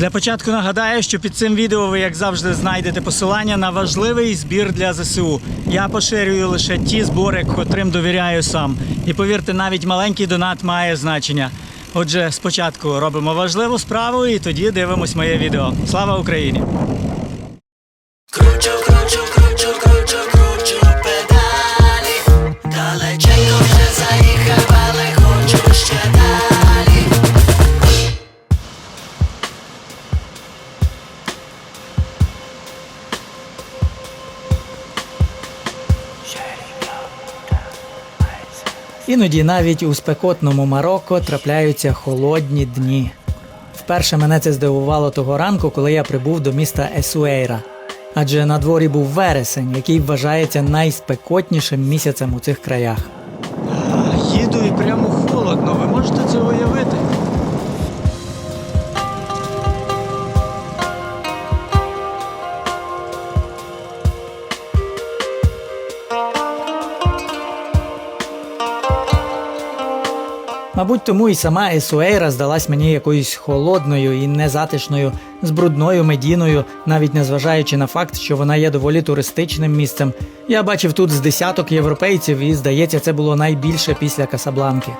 Для початку нагадаю, що під цим відео ви, як завжди, знайдете посилання на важливий збір для ЗСУ. Я поширюю лише ті збори, котрим довіряю сам. І повірте, навіть маленький донат має значення. Отже, спочатку робимо важливу справу і тоді дивимось моє відео. Слава Україні! Кручу, кручу, кручу, кручу, Іноді навіть у спекотному Марокко трапляються холодні дні. Вперше мене це здивувало того ранку, коли я прибув до міста Есуейра. Адже на дворі був вересень, який вважається найспекотнішим місяцем у цих краях. Їду і прямо холодно. Ви можете це уявити? Мабуть, тому і сама Есуейра здалась мені якоюсь холодною і незатишною, з брудною медіною, навіть незважаючи на факт, що вона є доволі туристичним місцем. Я бачив тут з десяток європейців, і здається, це було найбільше після Касабланки.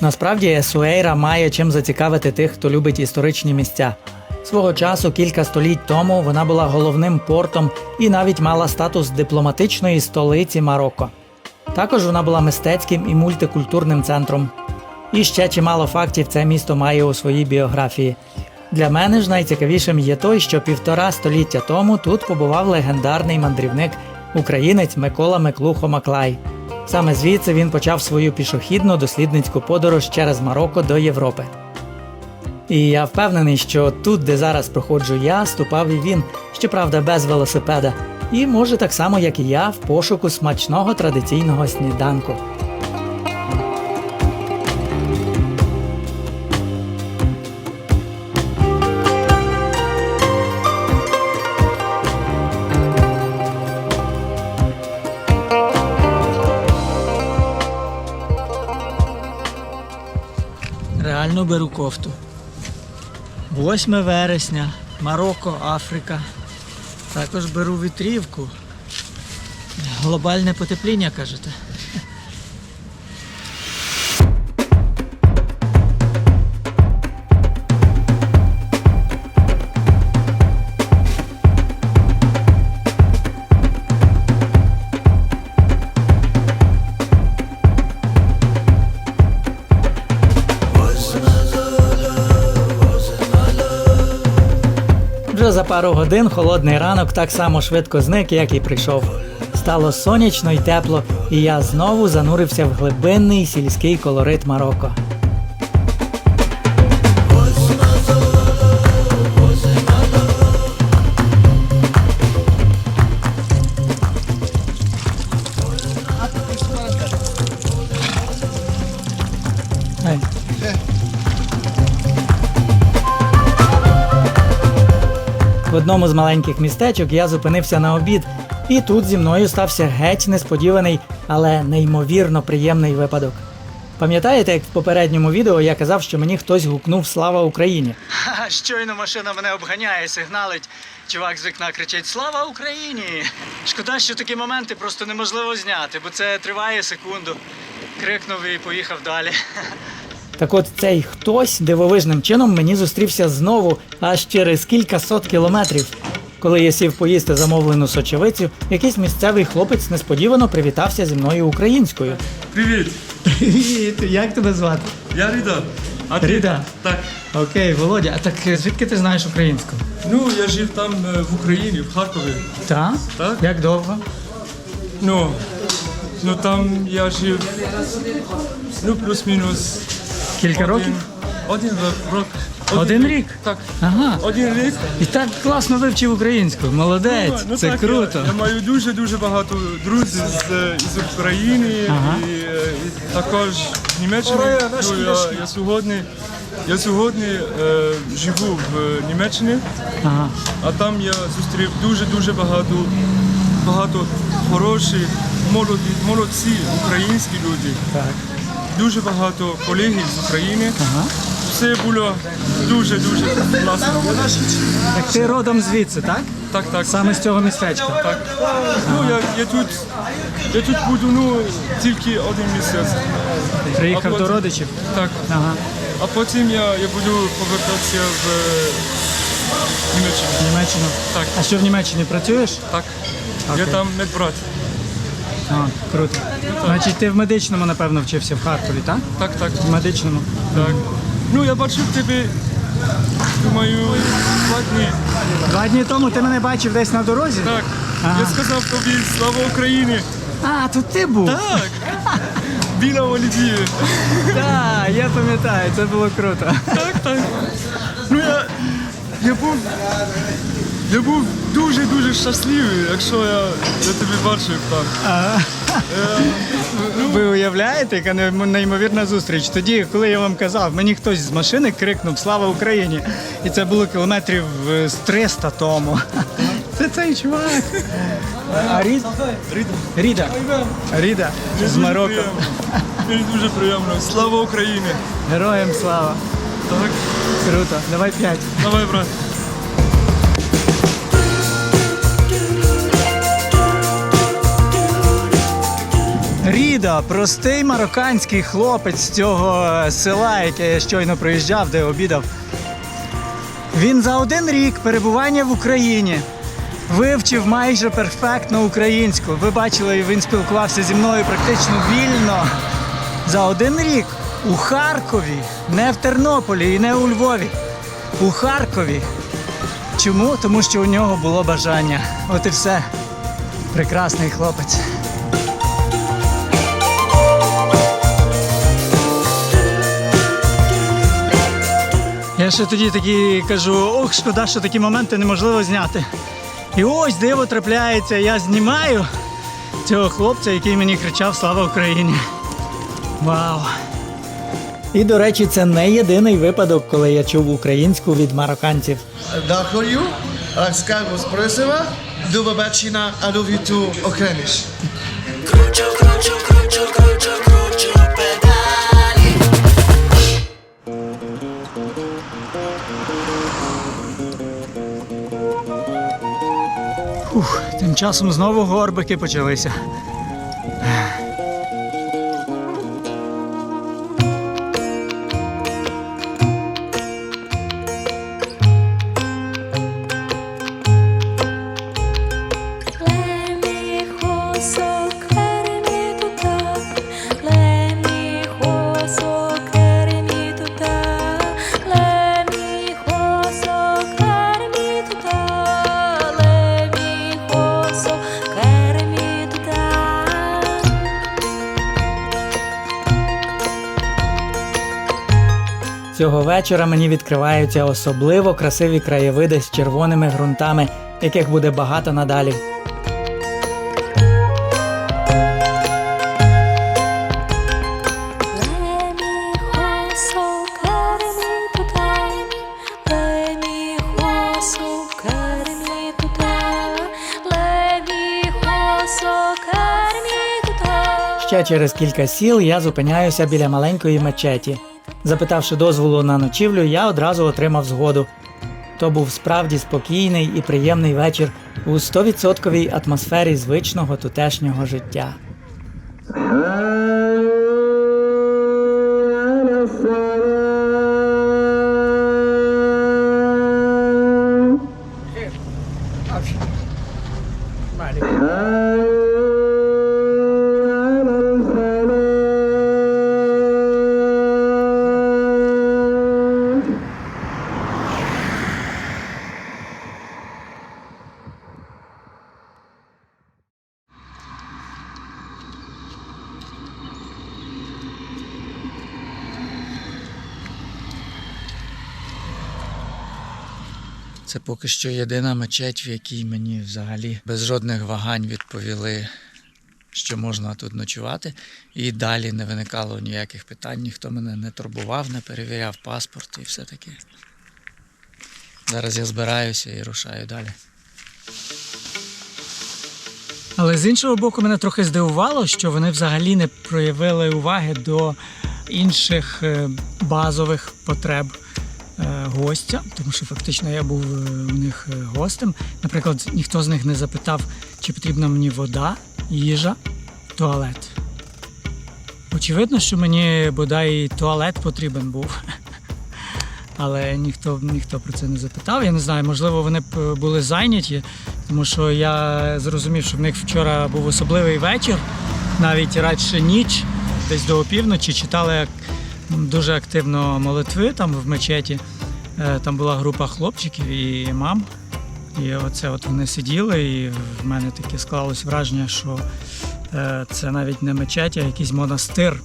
Насправді Есуейра має чим зацікавити тих, хто любить історичні місця. Свого часу, кілька століть тому, вона була головним портом і навіть мала статус дипломатичної столиці Марокко. Також вона була мистецьким і мультикультурним центром. І ще чимало фактів це місто має у своїй біографії. Для мене ж найцікавішим є той, що півтора століття тому тут побував легендарний мандрівник, українець Микола Миклухо Маклай. Саме звідси він почав свою пішохідну дослідницьку подорож через Марокко до Європи. І я впевнений, що тут, де зараз проходжу я, ступав і він, щоправда, без велосипеда, і може так само, як і я, в пошуку смачного традиційного сніданку. Реально беру кофту. 8 вересня, Марокко, Африка. Також беру вітрівку. Глобальне потепління, кажете. Пару годин холодний ранок так само швидко зник, як і прийшов. Стало сонячно й тепло, і я знову занурився в глибинний сільський колорит Марокко. Одному з маленьких містечок я зупинився на обід, і тут зі мною стався геть несподіваний, але неймовірно приємний випадок. Пам'ятаєте, як в попередньому відео я казав, що мені хтось гукнув Слава Україні? Ха, щойно машина мене обганяє, сигналить. Чувак з вікна кричить Слава Україні! Шкода, що такі моменти просто неможливо зняти, бо це триває секунду. Крикнув і поїхав далі. Так от цей хтось дивовижним чином мені зустрівся знову аж через кілька сот кілометрів. Коли я сів поїсти замовлену сочевицю, якийсь місцевий хлопець несподівано привітався зі мною українською. Привіт, Привіт, як тебе звати? я Ріда. А ти? Ріда? Так. Окей, Володя, а так е, звідки ти знаєш українську? Ну, я жив там е, в Україні, в Харкові. Так? Так. Як довго? Ну, ну там я жив, ну, плюс-мінус. Кілька один- років? Один рок. Один рік? Так. Ага. Один рік. І так класно вивчив українську. Молодець, Ну, це так, круто. Я, я маю дуже-дуже багато друзів з, з України Ага. і, і також з Німеччини. Ну, я, я сьогодні, я сьогодні е, живу в е, Німеччині. Ага. А там я зустрів дуже-дуже багато, багато хороші, молоді, молодці українські люди. Так. Дуже багато колегів з України. Ага. Все було дуже дуже класно. Так ти родом звідси, так? Так, так. Саме з цього містечка. Так. Ну, я, я тут я тут буду ну, тільки один місяць. Приїхав до родичів. Так. Ага. А потім я, я буду повертатися в е, Німеччину. В Німеччину. Так. А що в Німеччині працюєш? Так. Я Окей. там медбрат. А, круто. Значить, ти в медичному, напевно, вчився в Харкові, так? Так, так. В медичному. Так. Ну, я бачив тебе, думаю, два дні. Два дні тому ти мене бачив десь на дорозі? Так. Ага. Я сказав тобі слава Україні. А, тут ти був. Так. Біля Олівії. Так, я пам'ятаю, це було круто. Так, так. Ну я, я був. Я був дуже-дуже щасливий, якщо я, я тебе бачив там. Ви уявляєте, яка неймо- неймовірна зустріч. Тоді, коли я вам казав, мені хтось з машини крикнув Слава Україні! І це було кілометрів е, з 300 тому. Це цей чувак. А Рід? Ріда. Ріда з Марокко. Мені дуже приємно. Слава Україні! Героям слава. Так, Круто. Давай п'ять. давай, брат. Ріда, простий марокканський хлопець з цього е, села, яке я щойно приїжджав, де обідав. Він за один рік перебування в Україні вивчив майже перфектно українську. Ви бачили, він спілкувався зі мною практично вільно. За один рік у Харкові, не в Тернополі і не у Львові. У Харкові. Чому? Тому що у нього було бажання. От і все. Прекрасний хлопець. Ще тоді такі кажу, ох, шкода, що такі моменти неможливо зняти. І ось диво трапляється, я знімаю цього хлопця, який мені кричав Слава Україні. Вау! І, до речі, це не єдиний випадок, коли я чув українську від марокканців. Дякую. Ласкаво просимо. До побачення, а новіту Окреміш. Часом знову горбики почалися. Цього вечора мені відкриваються особливо красиві краєвиди з червоними ґрунтами, яких буде багато надалі. Ще через кілька сіл я зупиняюся біля маленької мечеті. Запитавши дозволу на ночівлю, я одразу отримав згоду. То був справді спокійний і приємний вечір у 100% атмосфері звичного тутешнього життя. Це поки що єдина мечеть, в якій мені взагалі без жодних вагань відповіли, що можна тут ночувати. І далі не виникало ніяких питань, ніхто мене не турбував, не перевіряв паспорт і все таке. Зараз я збираюся і рушаю далі. Але з іншого боку, мене трохи здивувало, що вони взагалі не проявили уваги до інших е, базових потреб гостя, тому що фактично я був е, у них е, гостем. Наприклад, ніхто з них не запитав, чи потрібна мені вода, їжа, туалет. Очевидно, що мені бодай туалет потрібен був. Але ніхто, ніхто про це не запитав. Я не знаю, можливо, вони б е, були зайняті, тому що я зрозумів, що в них вчора був особливий вечір, навіть радше ніч, десь до опівночі читали дуже активно молитви там в мечеті. Е, Там була група хлопчиків і мам. І оце от вони сиділи, і в мене таке склалось враження, що е, це навіть не мечеть, а якийсь монастир.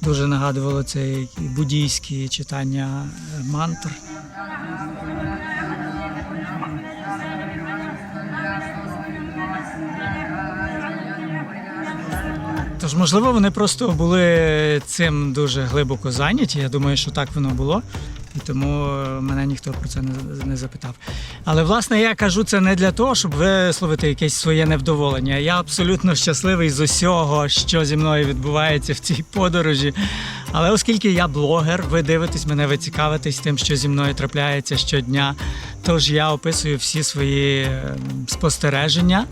Дуже нагадувало це буддійські читання е, мантр. Тож, можливо, вони просто були цим дуже глибоко зайняті. Я думаю, що так воно було. І тому е, мене ніхто про це не, запитав. Але власне я кажу це не для того, щоб висловити якесь своє невдоволення. Я абсолютно щасливий з усього, що зі мною відбувається в цій подорожі. Але оскільки я блогер, ви дивитесь мене, ви цікавитесь тим, що зі мною трапляється щодня. Тож я описую всі свої е, спостереження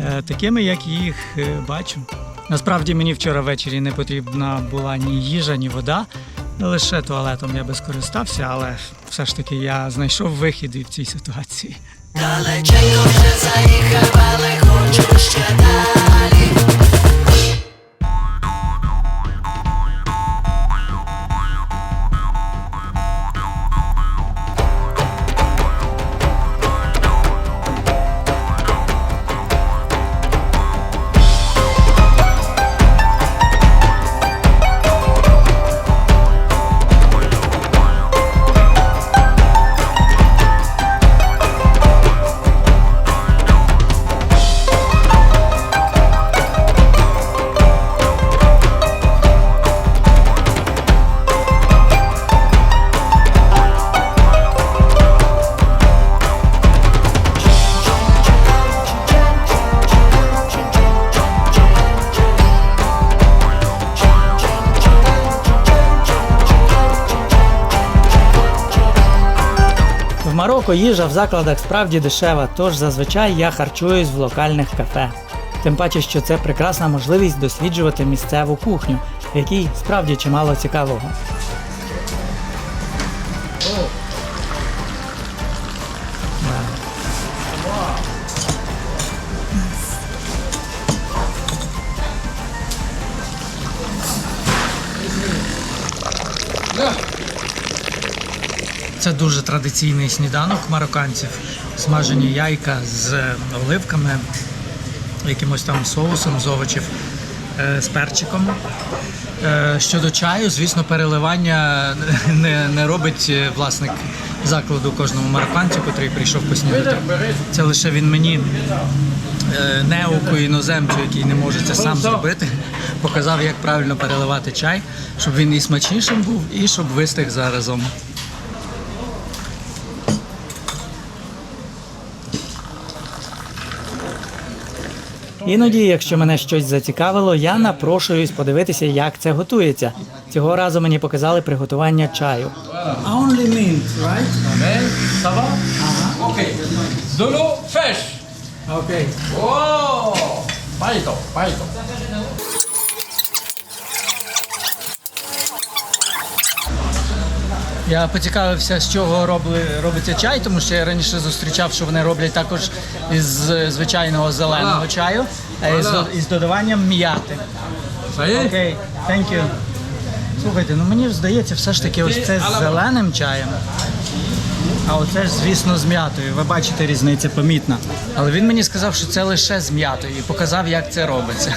е, такими, як їх е, бачу. Насправді мені вчора ввечері не потрібна була ні їжа, ні вода. Лише туалетом я би скористався, але все ж таки я знайшов вихід і в цій ситуації. Далеченько вже заїхав, але хочу ще далі. В їжа в закладах справді дешева, тож зазвичай я харчуюсь в локальних кафе. Тим паче, що це прекрасна можливість досліджувати місцеву кухню, в якій справді чимало цікавого. Це дуже традиційний сніданок марокканців. Смажені яйка з оливками, якимось там соусом з овочів, е, з перчиком. Е, Щодо чаю, звісно, переливання не, не робить е, власник закладу кожному марокканцю, котрий прийшов поснідати. Це лише він мені, е, неуку іноземцю, який не може це сам зробити, показав, як правильно переливати чай, щоб він і смачнішим був, і щоб вистиг заразом. Іноді, якщо мене щось зацікавило, я напрошуюсь подивитися, як це готується. Цього разу мені показали приготування чаю. Only mint, right? Okay, ça va Ok. De l'eau fraîche. Окей. Oh Paito, paito. Я поцікавився, з чого робли, робиться чай, тому що я раніше зустрічав, що вони роблять також із е, звичайного зеленого чаю, а із, із додаванням м'яти. Окей, thank you. Слухайте, ну мені здається, все ж таки ось це з зеленим чаєм. А оце ж, звісно, з м'ятою. Ви бачите, різниця помітна. Але він мені сказав, що це лише з м'ятою і показав, як це робиться.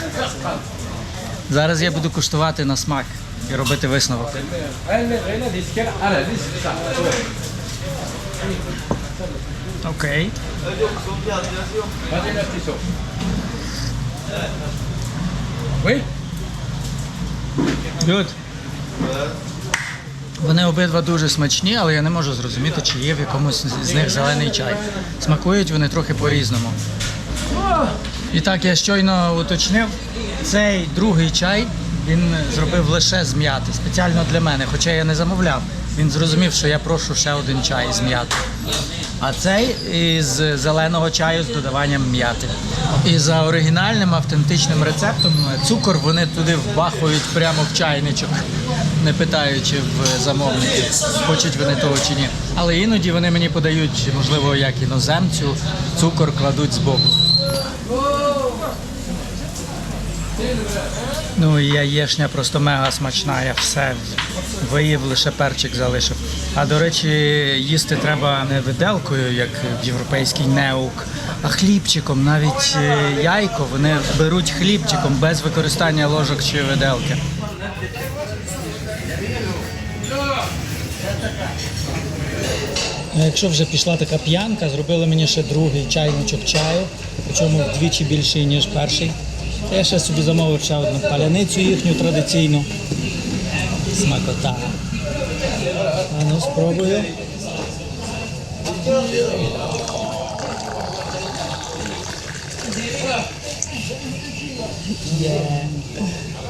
Зараз я буду куштувати на смак і робити висновок. Окей. Oui Good. Вони обидва дуже смачні, але я не можу зрозуміти, чи є в якомусь з них зелений чай. Смакують вони трохи по-різному. І так я щойно уточнив, цей другий чай він зробив лише з м'яти, спеціально для мене, хоча я не замовляв. Він зрозумів, що я прошу ще один чай з м'яти. А цей із зеленого чаю з додаванням м'яти. І за оригінальним автентичним рецептом цукор вони туди вбахують прямо в чайничок, не питаючи в замовників, хочуть вони того чи ні. Але іноді вони мені подають, можливо, як іноземцю, цукор кладуть збоку. Ну і яєшня просто мега смачна, я все виїв, лише перчик залишив. А до речі, їсти треба не виделкою, як в європейський неук, а хлібчиком. Навіть е, яйко вони беруть хлібчиком без використання ложок чи виделки. Якщо вже пішла така п'янка, зробили мені ще другий чайничок чаю, причому вдвічі більший, ніж перший. Я ще собі замовив ще одну паляницю їхню традиційну. Смакота. А ну спробую.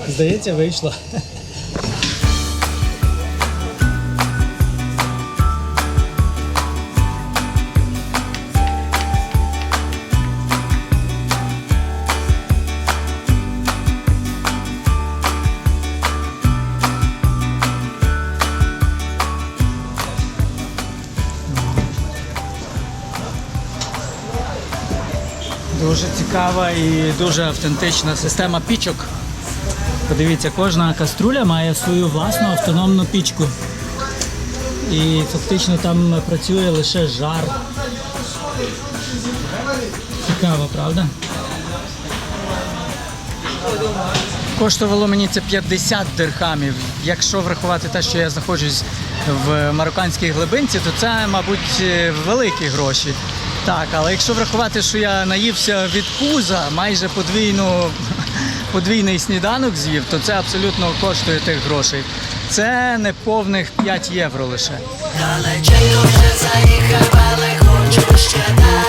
Здається, вийшло. Дуже цікава і дуже автентична система пічок. Подивіться, кожна каструля має свою власну автономну пічку. І фактично там працює лише жар. Цікаво, правда? Коштувало мені це 50 дирхамів. Якщо врахувати те, що я знаходжусь в марокканській глибинці, то це, мабуть, е, великі гроші. Так, але якщо врахувати, що я наївся від пуза, майже подвійну, подвійний сніданок з'їв, то це абсолютно коштує тих грошей. Це не повних 5 євро лише. Далеченько вже заїхав, але хочу ще далі.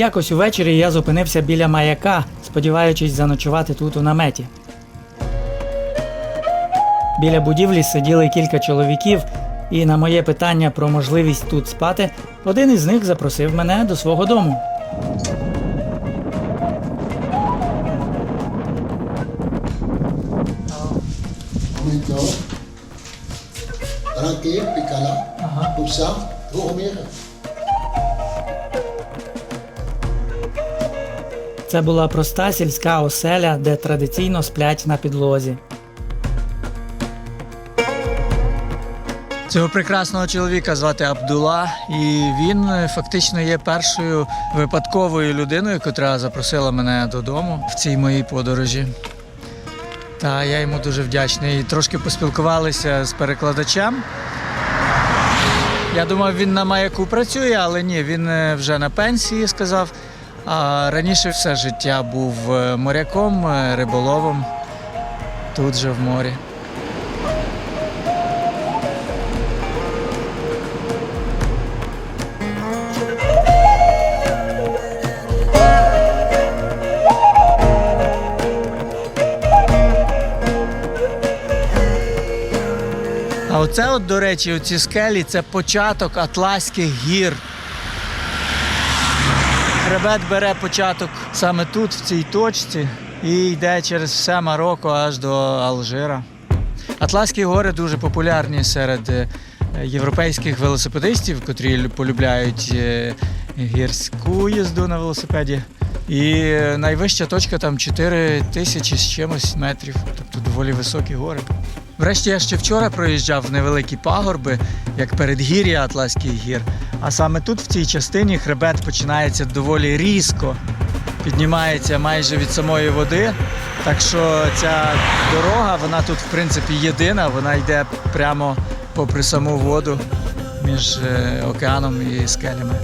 Якось увечері я зупинився біля маяка, сподіваючись заночувати тут у наметі. Біля будівлі сиділи кілька чоловіків, і на моє питання про можливість тут спати, один із них запросив мене до свого дому. Momento. Це була проста сільська оселя, де традиційно сплять на підлозі. Цього прекрасного чоловіка звати Абдула, і він е, фактично є першою випадковою людиною, яка запросила мене додому в цій моїй подорожі. Та я йому дуже вдячний. Трошки поспілкувалися з перекладачем. Я думав, він на маяку працює, але ні, він е, вже на пенсії сказав. А раніше все життя був е, моряком, е, риболовом тут же в морі. А оце, от, до речі, оці скелі це початок Атласських гір. Хребет бере початок саме тут, в цій точці, і йде через все Марокко аж до Алжира. Атласські гори дуже популярні серед е, європейських велосипедистів, котрі полюбляють е, гірську їзду на велосипеді. І е, найвища точка там 4 тисячі з чимось метрів, тобто доволі високі гори. Врешті я ще вчора проїжджав невеликі пагорби, як передгір'я Атласських гір. А саме тут, в цій частині, хребет починається доволі різко, піднімається майже від самої води. Так що ця дорога, вона тут, в принципі, єдина, вона йде прямо попри саму воду між е, океаном і скелями.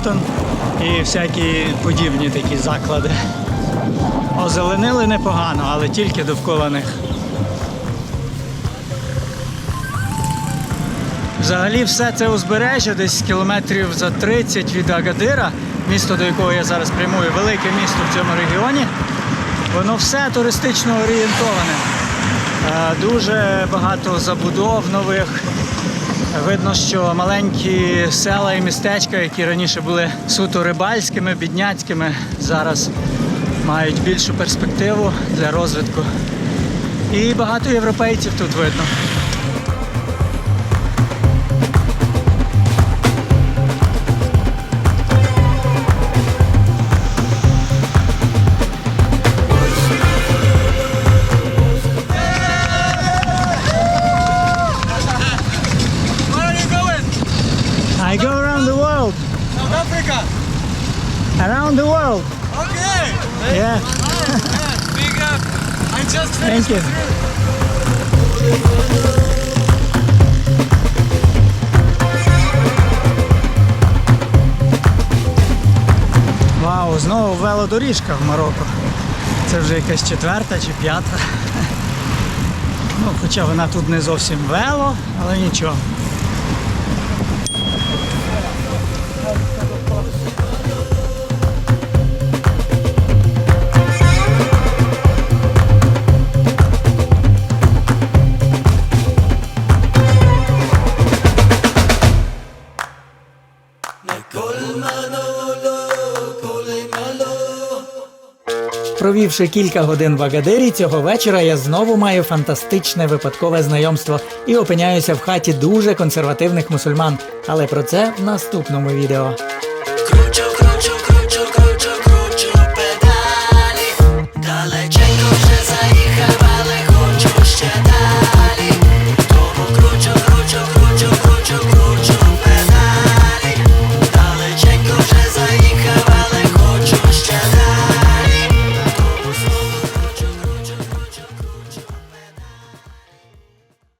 Хілтон і всякі подібні такі заклади. Озеленили непогано, але тільки довкола них. Взагалі все це узбережжя, десь кілометрів за 30 від Агадира, місто, до якого я зараз прямую, велике місто в цьому регіоні. Воно все туристично орієнтоване. Е, Дуже багато забудов нових. Видно, що маленькі села і містечка, які раніше були суто рибальськими, бідняцькими, зараз мають більшу перспективу для розвитку. І багато європейців тут видно. Yeah, Big up. I just thank you. Вау, знову велодоріжка в Марокко. Це вже якась четверта чи п'ята. Ну, хоча вона тут не зовсім вело, але нічого. Провівши кілька годин в Агадирі, цього вечора я знову маю фантастичне випадкове знайомство і опиняюся в хаті дуже консервативних мусульман. Але про це в наступному відео.